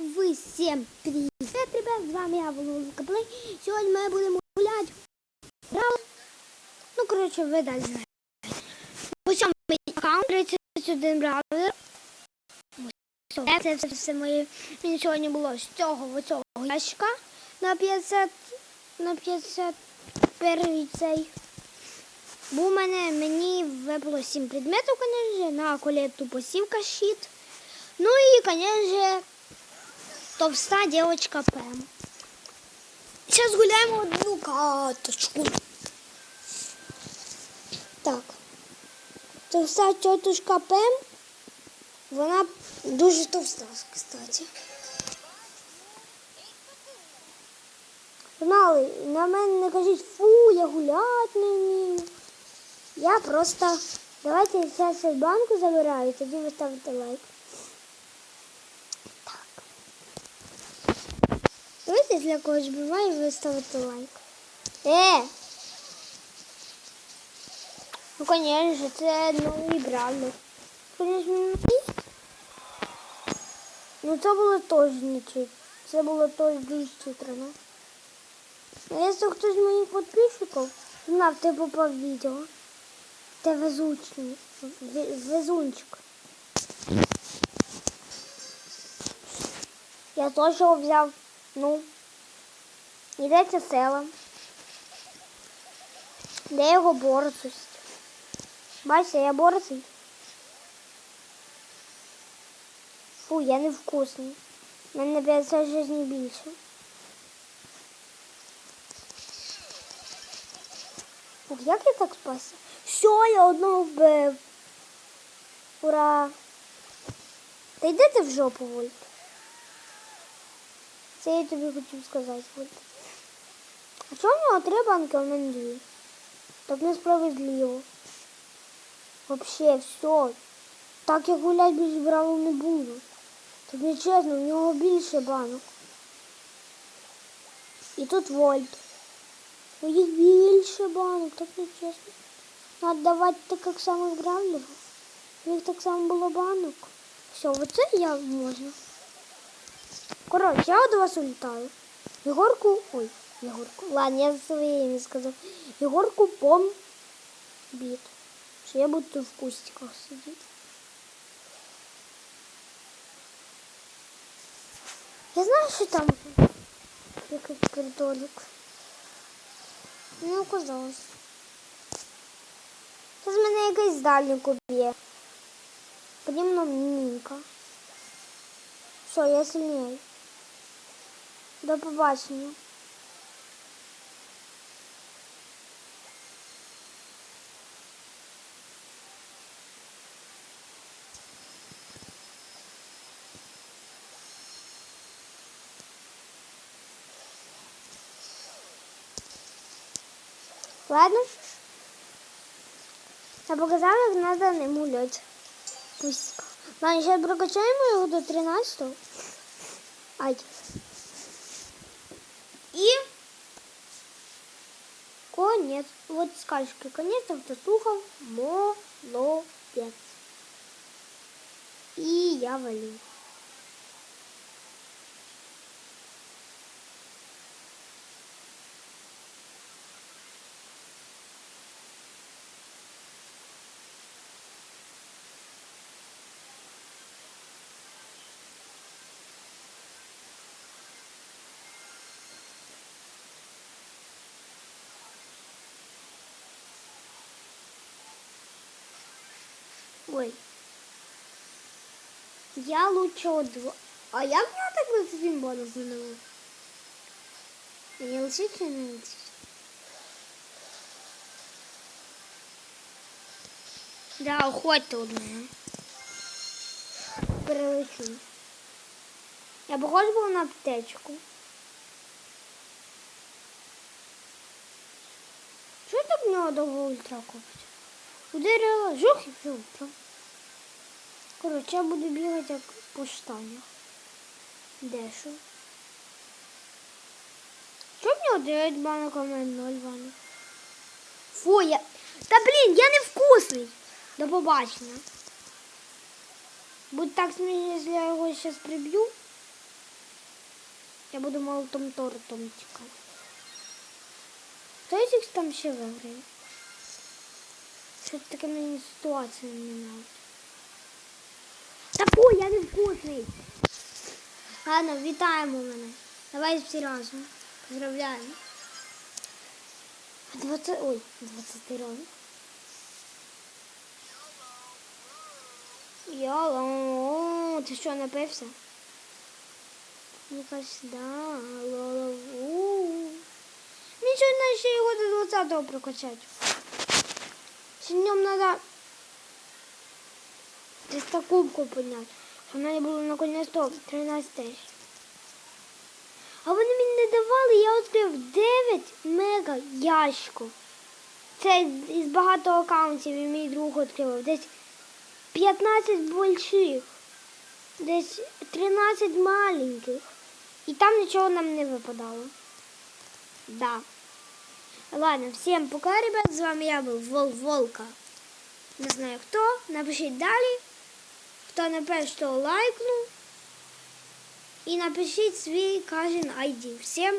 Ви всім привіт, ребят, з вами я Володимир Плей. Сьогодні ми будемо гуляти. Ну, коротше, ви далі знаєте. Ось мій аккаунт 31 браузер. Це, це все моє. Мені сьогодні було з цього цього ящика на 50 на 51 цей. Бо у мене мені випало 7 предметів, звісно, на колету посівка щит. Ну і, звісно, товста девочка Пэм. Сейчас гуляем одну каточку. Так. Товста тетушка Пэм. Вона дуже товста, кстати. Знали, на мене не кажіть, фу, я гуляти не вмію. Я просто... Давайте я зараз банку забираю, тоді ви ставите лайк. Давайте для когось буває ви ставите лайк. Е! Ну, конечно, це новий бравлер. Ну це було теж нічого. Це було теж дуже читрано. А якщо хтось з моїх підписчиків знав, ти попав в відео. Ти везучний. Везунчик. Я теж його взяв. Ну, йдеться село. Де його борзость? Бачите, я борзий. Фу, я не вкусний. У мене 50 жизней більше. Фух, як я так спасся? Все, я одного вбив. Ура! Та йди ти в жопу, Вольт. Це я тобі хотів сказати. А чому в нього три банки, а в мене? Так несправедливо. Вообще все. Так я гулять без браву не буду. Так не чесно, в нього більше банок. І тут вольт. У їх більше банок, так не чесно. Надо давати так, як самих бравлерів. У них так само було банок. Все, оце я можна. Коротше, я до вас улітаю. Єгорку. Ой, Єгорку. Ладно, я своє ім'я сказав. Єгорку пом біт. Що я буду в кустиках сидіти. Я знаю, що там якийсь коридорик. Не оказалось. Це з мене якийсь дальник уб'є. Подібно мінька. Все, я сильній. До побачення. Ладно. Я показала, як треба ним гуляти. Пусть. Ладно, зараз прокачаємо його до 13. Ай. І конець. Вот скальчики. Конець слухал, молодец. И я валю. Ой. Я лучше два. А як мене так на один бонус заново? Мені лишить чи не лишить? Да, уходьте од мене. Перелечу. Я похож був на аптечку. Що так нього довго ультра копить? Ударила, жух і ультра. Коротше, я буду бігати як по штанях. Де що? Нього 9 банок, а в мене 0 банок? Фу, я... Та блін, я не вкусний. До побачення. Буде так смішно, якщо я його зараз приб'ю. Я буду молотом тортом тікати. Хто із там ще виграє? Що таке мені ситуація не нравиться. Та фу, я не вкусний. Ладно, вітаємо мене. Давай всі разом. Поздравляємо. А 20... Ой, 20 років. Йоло, ти що, напився? Ну, кажеш, да, лоло. Нічого, не ще його до 20-го прокачати. Ще днем треба 300 кубку підняти. Щоб мене було наконець 13 тисяч. А вони мені не давали, я відкрив 9 мега ящиків. Це із багато аккаунтів і мій друг відкривав. Десь 15 больших, десь 13 маленьких. І там нічого нам не випадало. Да. Ладно, всем пока, ребят. З вами я був Вол Волка. Не знаю хто. Напишіть далі. Хто не перш, то лайкнув. І напишіть свій кажен ID. Всім